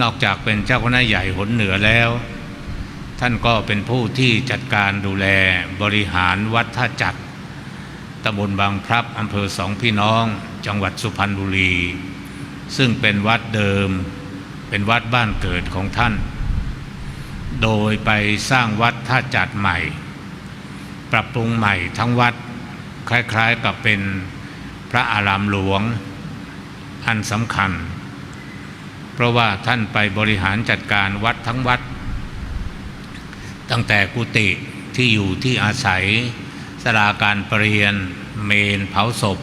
นอกจากเป็นเจ้าคณะใหญ่หนเหนือแล้ว ท่านก็เป็นผู้ที่จัดการดูแลบริหารวัดท่าจัดตำบลบางพลับอำเภอสองพี่น้อง จังหวัดสุพรรณบุรี ซึ่งเป็นวัดเดิม เป็นวัดบ้านเกิดของท่าน โดยไปสร้างวัดท่าจัดใหม่ ปรับปรุงใหม่ทั้งวัดคล้ายๆกับเป็นพระอารามหลวงอันสำคัญ เพราะว่าท่านไปบริหารจัดการวัดทั้งวัด ตั้งแต่กุฏิที่อยู่ที่อาศัยสลาการประเรียน เมนเผาศพ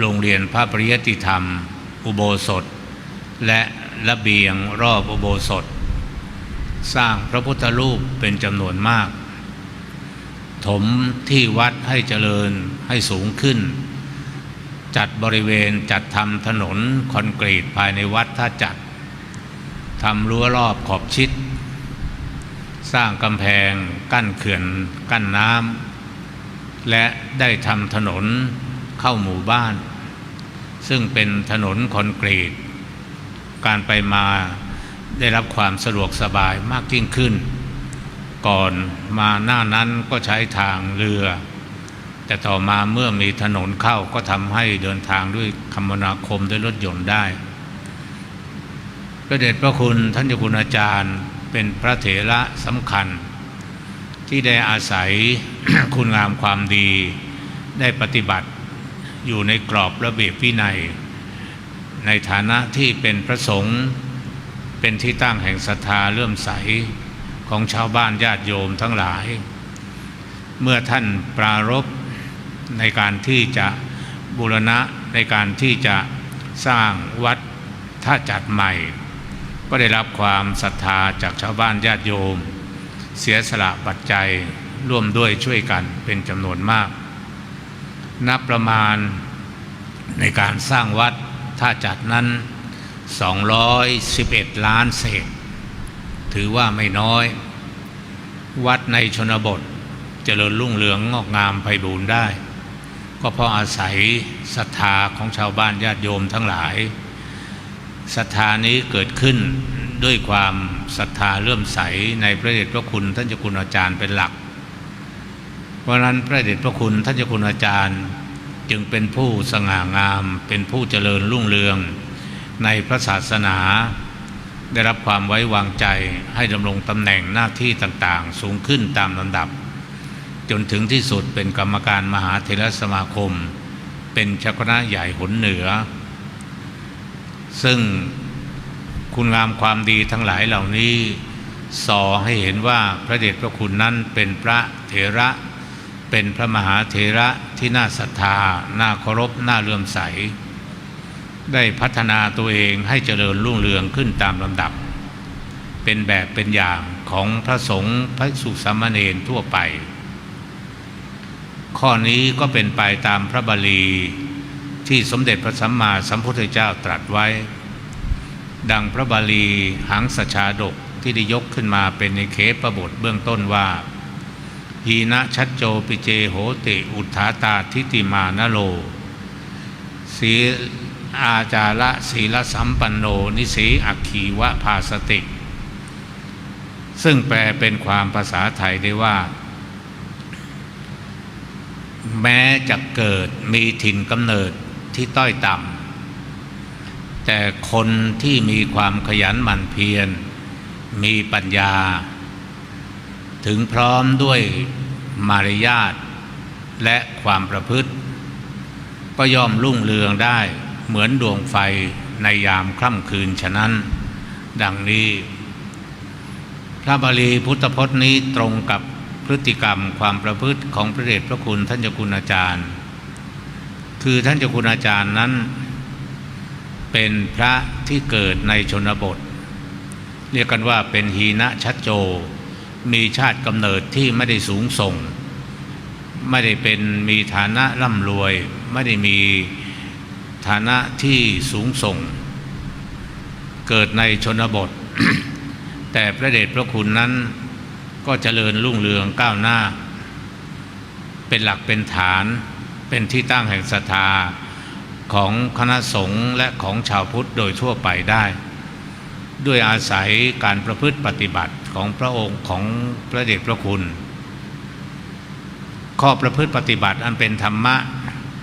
โรงเรียนพระปริยติธรรม อุโบสถ และระเบียงรอบอุโบสถ สร้างพระพุทธรูปเป็นจำนวนมาก ถมที่วัดให้เจริญให้สูงขึ้น จัดบริเวณจัดทำถนนคอนกรีตภายในวัดท่าจัดทำรั้วรอบขอบชิด สร้างกำแพงกั้นเขื่อนกั้นน้ำและได้ทำถนนเข้าหมู่บ้าน ซึ่งเป็นถนนคอนกรีต การไปมาได้รับความสะดวกสบายมากยิ่งขึ้น ก่อนมาหน้านั้นก็ใช้ทางเรือ แต่ต่อมาเมื่อมีถนนเข้าก็ทำให้เดินทางด้วยคมนาคมด้วยรถยนต์ได้พระเดชพระคุณท่านเจ้าคุณอาจารย์เป็นพระเถระสำคัญ ที่ได้อาศัยคุณงามความดีได้ปฏิบัติอยู่ในกรอบระเบียบวินัย ในฐานะที่เป็นพระสงฆ์เป็นที่ตั้งแห่งศรัทธาเลื่อมใสของชาวบ้านญาติโยมทั้งหลาย เมื่อท่านปรารบ ในการที่จะบูรณะในการที่จะสร้างวัดท่าจัดใหม่ ก็ได้รับความศรัทธาจากชาวบ้านญาติโยม เสียสละปัจจัยร่วมด้วยช่วยกันเป็นจำนวนมาก นับประมาณในการสร้างวัดท่าจัดนั้น 211 ล้านเศษ ถือว่าไม่น้อย วัดในชนบทเจริญรุ่งเรืองงอกงามไพบูรณ์ได้ ก็เพราะอาศัยศรัทธาของชาวบ้านญาติโยมทั้งหลายศรัทธานี้เกิดขึ้นด้วยความศรัทธาเลื่อมใสในพระเดชพระคุณท่านเจ้าคุณอาจารย์เป็นหลัก เพราะนั้นพระเดชพระคุณท่านเจ้าคุณอาจารย์จึงเป็นผู้สง่างาม เป็นผู้เจริญรุ่งเรือง ในพระศาสนา ได้รับความไว้วางใจให้ดำรงตำแหน่งหน้าที่ต่างๆ สูงขึ้นตามลำดับ จนถึงที่สุดเป็นกรรมการมหาเทรสมาคม เป็นเจ้าคณะใหญ่หนเหนือ ซึ่งคุณงามความดีทั้งหลายเหล่านี้สอให้เห็นว่าพระเดชพระคุณนั้นเป็นพระเถระ เป็นพระมหาเถระที่น่าศรัทธา น่าเคารพ น่าเลื่อมใส ได้พัฒนาตัวเองให้เจริญรุ่งเรืองขึ้นตามลำดับ เป็นแบบเป็นอย่างของพระสงฆ์พระสุสามเณรทั่วไป ข้อนี้ก็เป็นไปตามพระบาลีที่สมเด็จพระสัมมาสัมพุทธเจ้าตรัสไว้ ดังพระบาลีหังสชาดกที่ได้ยกขึ้นมาเป็นในเคประบทเบื้องต้นว่าหีนะชัดโจปิเจโหติอุทธาตาทิติมานโล สีอาจาระศีลสัมปันโนนิสีอักขีวะภาสติ ซึ่งแปลเป็นความภาษาไทยได้ว่า แม้จะเกิดมีถิ่นกำเนิดที่ต้อยต่ำแต่คนที่มีความขยันหมั่นเพียร มีปัญญา ถึงพร้อมด้วยมารยาทและความประพฤติ ก็ย่อมรุ่งเรืองได้เหมือนดวงไฟในยามค่ำคืนฉะนั้น ดังนี้ พระบาลีพุทธพจน์นี้ตรงกับ พฤติกรรมความประพฤติของพระเดชพระคุณท่านเจ้าคุณอาจารย์ คือท่านเจ้าคุณอาจารย์นั้น เป็นพระที่เกิดในชนบท เรียกกันว่าเป็นหีนะชัดโจ มีชาติกำเนิดที่ไม่ได้สูงส่ง ไม่ได้เป็นมีฐานะร่ำรวย ไม่ได้มีฐานะที่สูงส่ง เกิดในชนบท แต่พระเดชพระคุณนั้น ก็เจริญรุ่งเรืองก้าวหน้า เป็นหลักเป็นฐานเป็นที่ตั้งแห่งศรัทธาของคณะสงฆ์และของชาวพุทธโดยทั่วไปได้ ด้วยอาศัยการประพฤติปฏิบัติของพระองค์ของพระเดชพระคุณ ข้อประพฤติปฏิบัติอันเป็นธรรมะ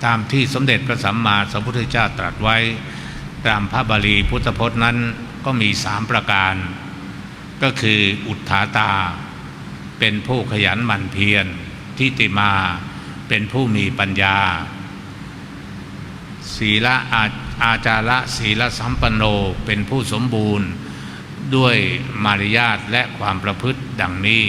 ตามที่สมเด็จพระสัมมาสัมพุทธเจ้าตรัสไว้ ตามพระบาลีพุทธพจน์นั้นก็มีสามประการ ก็คืออุทธาตา เป็นผู้ขยันหมั่นเพียรทิติมาเป็นผู้มีปัญญา ศีละอาอาจาระศีลสัมปันโนเป็นผู้สมบูรณ์ด้วยมารยาทและความประพฤติดังนี้